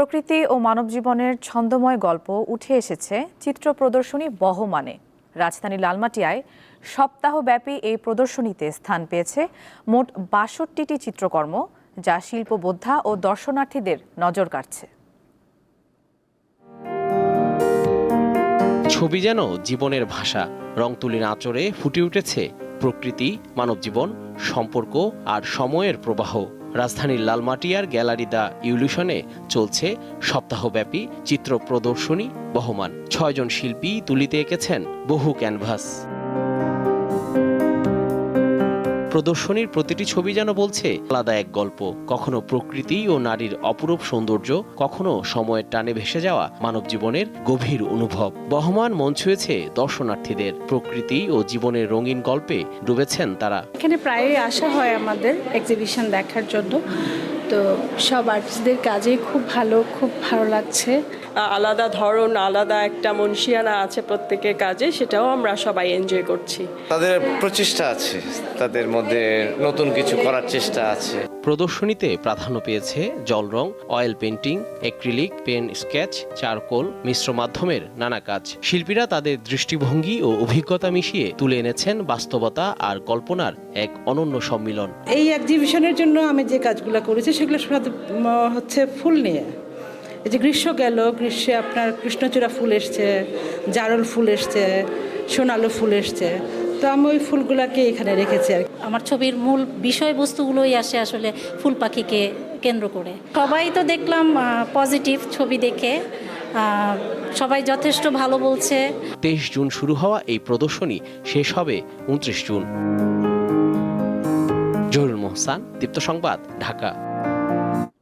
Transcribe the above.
প্রকৃতি ও মানব জীবনের ছন্দময় গল্প উঠে এসেছে চিত্র প্রদর্শনী বহমানে। রাজধানী লালমাটিয়ায় সপ্তাহব্যাপী এই প্রদর্শনীতে স্থান পেয়েছে মোট বাষট্টিটি চিত্রকর্ম, যা শিল্পবোদ্ধা ও দর্শনার্থীদের নজর কাড়ছে। ছবি যেন জীবনের ভাষা রং তুলির আঁচড়ে ফুটে উঠেছে প্রকৃতি মানব জীবন সম্পর্ক আর সময়ের প্রবাহ। রাজধানীর লালমাটিয়ার গ্যালারি দ্য ইউলিউশনে চলছে সপ্তাহব্যাপী চিত্র প্রদর্শনী, বহমান। ছয়জন শিল্পী তুলিতে এঁকেছেন বহু ক্যানভাস। প্রদর্শনীর প্রতিটি ছবি যেন বলছে আলাদা এক গল্প। কখনো প্রকৃতি ও নারীর অপরূপ সৌন্দর্য কখনো সময়ের টানে ভেসে যাওয়া মানব জীবনের গভীর অনুভব। বহমান মন ছুঁয়েছে দর্শনার্থীদের। প্রকৃতি ও জীবনের রঙিন গল্পে ডুবেছেন তারা। এখানে প্রায়ই আসা হয় আমাদের এক্সিবিশন দেখার জন্য। তো সব আর্টিস্টদের কাজে খুব ভালো খুব ভালো লাগছে। আলাদা ধরন আলাদা একটা মনসিয়ানা আছে প্রত্যেকের কাজে সেটাও আমরা সবাই এনজয় করছি। তাদের প্রচেষ্টা আছে তাদের মধ্যে নতুন কিছু করার চেষ্টা আছে। প্রদর্শনীতে প্রাধান্য পেয়েছে জল রং oil painting acrylic pen sketch charcoal মিশ্র মাধ্যমের নানা কাজ। শিল্পীরা তাদের দৃষ্টিভঙ্গি ও অভিজ্ঞতা মিশিয়ে তুলে এনেছেন বাস্তবতা আর কল্পনার এক অনন্য সম্মিলন। এই এক্সিবিশনের জন্য আমি যে কাজগুলো করেছি সেগুলো হচ্ছে ফুল নিয়ে। এই যে গ্রীষ্ম গেল গ্রীষ্মে আপনার কৃষ্ণচূড়া ফুল এসছে জারল ফুল এসছে সোনালো ফুল এসছে। তো আমি ওই ফুলগুলোকে এখানে রেখেছি আর আমার ছবির মূল বিষয়বস্তুগুলোই আসে আসলে ফুল পাখিকে কেন্দ্র করে। সবাই তো দেখলাম পজিটিভ ছবি দেখে সবাই যথেষ্ট ভালো বলছে। তেইশ জুন শুরু হওয়া এই প্রদর্শনী শেষ হবে উনত্রিশ জুন। জহুরুল মোহসান দীপ্ত সংবাদ ঢাকা।